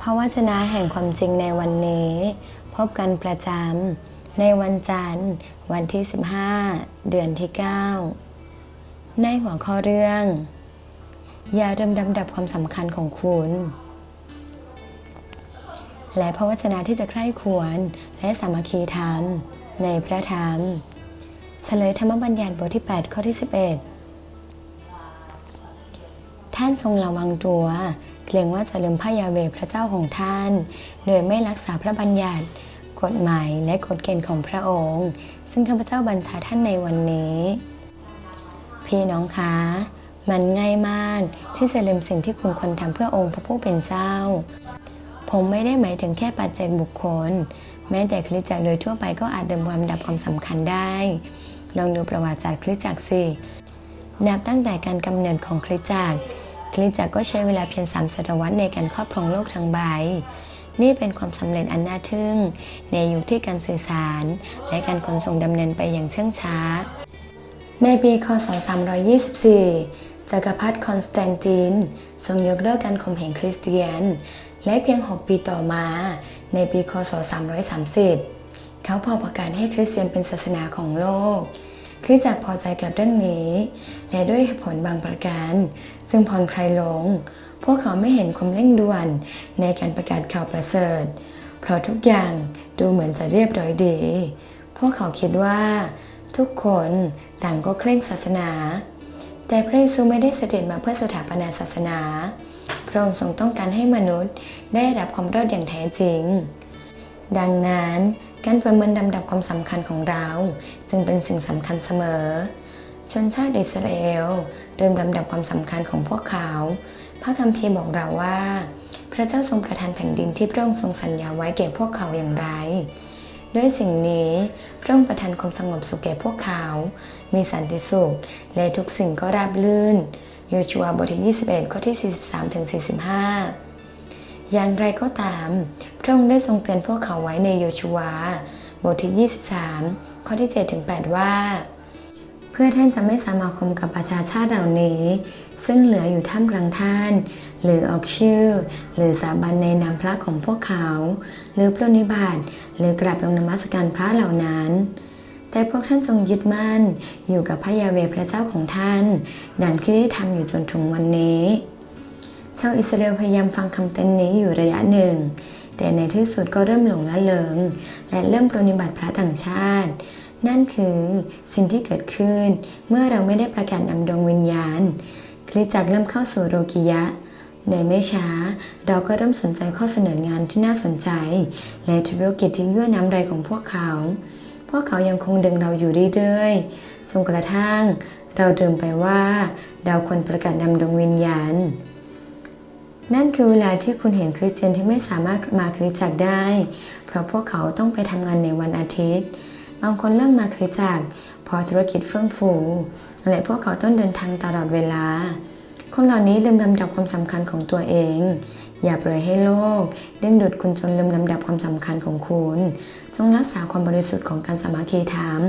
พระวจนะแห่งความจริงในวันนี้ พบกันประจำในวันจันทร์ วันที่ 15 เดือนที่ 9 ในหัวข้อเรื่อง อย่าเริ่มดำดับความสำคัญของคุณ และพระวจนะที่จะใคร่ควรและสามัคคีธรรม ในพระธรรมเฉลยธรรมบัญญัติบทที่ 8 ข้อที่ 11 ท่านทรงระวังตัว เกรงว่าจะลืมพระยาเวพระเจ้าของท่าน โดยไม่รักษาพระบัญญัติ กฎหมายและกฎเกณฑ์ของพระองค์ ซึ่งข้าพเจ้าบัญชาท่านในวันนี้ พี่น้องคะมันง่ายมากที่จะลืมสิ่งที่คุณควรทำเพื่อองค์พระผู้เป็นเจ้า ผมไม่ได้หมายถึงแค่ปัจเจกบุคคล แม้แต่คริสตจักรโดยทั่วไปก็อาจเดิมความดับความสำคัญได้ ลองดูประวัติศาสตร์คริสตจักรสินับตั้งแต่การกำเนิดของคริสตจักร คริสตจักรก็ใช้เวลาเพียงสามศตวรรษในการครอบครองโลกทั้งใบ นี่เป็นความสำเร็จอันน่าทึ่ง ในยุคที่การสื่อสาร และการขนส่งดำเนินไปอย่างเชื่องช้า ในปีคศ 324 จักรพรรดิคอนสแตนติน ทรงยกเลิกการข่มเหงคริสเตียน และเพียง 6 ปีต่อมา ในปีคศ 330 เขาพอประกาศให้คริสเตียนเป็นศาสนาของโลก คริสจักพอใจกับเรื่องนี้ และด้วยผลบางประการซึ่งผ่อนคลายลง พวกเขาไม่เห็นความเร่งด่วนในการประกาศข่าวประเสริฐ เพราะทุกอย่างดูเหมือนจะเรียบร้อยดี พวกเขาคิดว่า ทุกคนต่างก็เคร่งศาสนา แต่พระเยซูไม่ได้เสด็จมาเพื่อสถาปนาศาสนา พระองค์ทรงต้องการให้มนุษย์ได้รับความรอดอย่างแท้จริง ดังนั้น การประเมินลำดับความสำคัญของเรา จึงเป็นสิ่งสำคัญเสมอ ชนชาติอิสราเอลเริ่มลำดับความสำคัญของพวกเขา พระคัมภีร์บอกเราว่า พระเจ้าทรงประทานแผ่นดินที่พระองค์ทรงสัญญาไว้แก่พวกเขาอย่างไร ด้วยสิ่งนี้พระองค์ประทานความสงบสุขแก่พวกเขา มีสันติสุข และทุกสิ่งก็ราบรื่นโยชัวบทที่ 21 ข้อที่ 43ถึง45 อย่างไรก็ตาม พระองค์ได้ทรงเตือนพวกเขาไว้ในโยชัวบทที่ 23 ข้อที่7ถึง8ว่า เพื่อท่านจะไม่สมาคมกับประชาชาติเหล่านี้ ซึ่งเหลืออยู่ท่ามกลางท่าน หรือออกชื่อ หรือสาบันในนามพระของพวกเขา หรือปรนนิบัติหรือกราบลงนมัสการพระเหล่านั้นแต่พวกท่านจงยึดมั่น อยู่กับพระยาเวพระเจ้าของท่าน ดังที่ได้ทำอยู่จนถึงวันนี้ ชาวอิสราเอลพยายามฟังคำเตือนนี้อยู่ระยะหนึ่ง แต่ในที่สุดก็เริ่มหลงละเลงและเริ่มปรนิบัติพระต่างชาติ นั่นคือสิ่งที่เกิดขึ้น เมื่อเราไม่ได้ประกาศนำดวงวิญญาณคริจักเริ่มเข้าสู่โรกิยะ ในไม่ช้า เราก็เริ่มสนใจข้อเสนองานที่น่าสนใจ และธุรกิจที่ยั่วน้ำไรของพวกเขา พวกเขายังคงดึงเราอยู่เรื่อยๆจนกระทั่ง เราลืมไปว่า เราควรประกาศนำดวงวิญญาณ นั่นคือเวลาที่คุณเห็นคริสเตียนที่ไม่สามารถมาคริสตจักรได้ เพราะพวกเขาต้องไปทำงานในวันอาทิตย์ บางคนเริ่มมาคริสตจักรเพอธุรกิจเฟื่องฟูและพวกเขาต้องเดินทางตลอดเวลา คนเหล่านี้ลืมลำดับความสำคัญของตัวเอง อย่าปล่อยให้โลกดึงดูดคุณจนลืมลำดับความสำคัญของคุณ จงรักษาความบริสุทธิ์ของการสมัคคีธรรม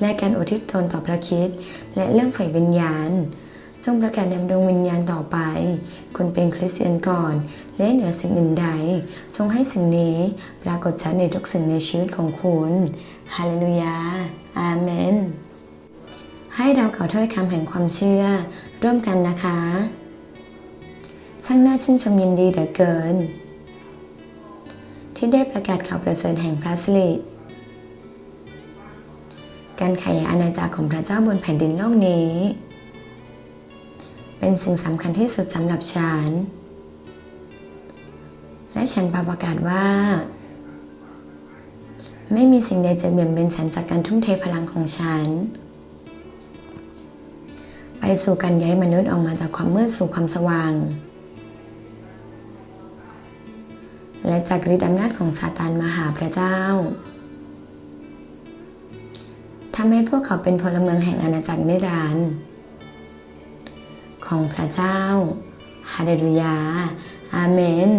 และการอุทิศตนต่อพระคิดและเรื่องฝ่ายวิญญาณ จงประกาศนำดวงวิญญาณต่อไป คุณเป็นคริสเตียนก่อน และเหนือสิ่งอื่นใดจงให้สิ่งนี้ปรากฏชัดในทุกสิ่งในชีวิตของคุณฮาเลลูยา อาเมน ให้เรากล่าถ้อยคำแห่งความเชื่อ ร่วมกันนะคะ ช่างน่าชื่นชมยินดีเหลือเกิน ที่ได้ประกาศข่าวประเสริฐแห่งพระสิริการขยายอาณาจักรของพระเจ้าบนแผ่นดินโลกนี้ เป็นสิ่งสำคัญที่สุดสำหรับฉัน และฉันประกาศว่า ไม่มีสิ่งใดจะเบี่ยงเบนฉันจากการทุ่มเทพลังของฉัน ไปสู่การย้ายมนุษย์ออกมาจากความมืดสู่ความสว่าง และจากฤทธิ์อำนาจของซาตานมาหาพระเจ้าทำให้พวกเขาเป็นพลเมืองแห่งอาณาจักรนิรันดร์ ของพระเจ้า ฮาเลลูยา อาเมน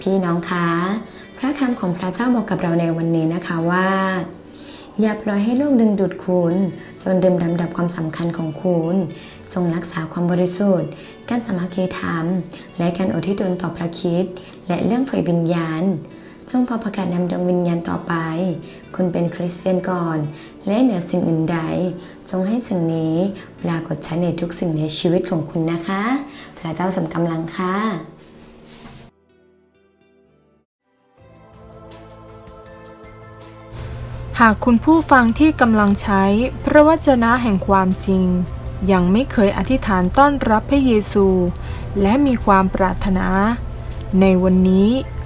พี่น้องคะ พระคำของพระเจ้าบอกกับเราในวันนี้นะคะว่า อย่าปล่อยให้โลกดึงดูดคุณ จนดื่มดำดับความสำคัญของคุณ จงรักษาความบริสุทธิ์ การสมัคคีธรรม และการอุทิศตนต่อพระคิด และเรื่องฝ่ายวิญญาณ จงพอประกาศนำดวงวิญญาณต่อไป คุณเป็นคริสเตียนก่อน และเหนือสิ่งอื่นใด จงให้สิ่งนี้ปรากฏชัดในทุกสิ่งในชีวิตของคุณนะคะ พระเจ้าสำกำลังค่ะหากคุณผู้ฟังที่กำลังใช้พระวจนะแห่งความจริง ยังไม่เคยอธิษฐานต้อนรับพระเยซู และมีความปรารถนา ในวันนี้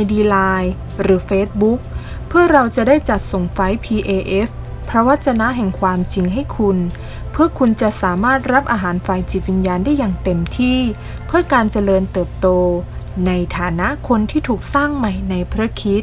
ID Line หรือ Facebook เพื่อเราจะได้จัดส่งไฟล์ PAF พระวจนะแห่งความจริงให้คุณ เพื่อคุณจะสามารถรับอาหารฝ่ายจิตวิญญาณได้อย่างเต็มที่ เพื่อการเจริญเติบโต ในฐานะคนที่ถูกสร้างใหม่ในพระคิด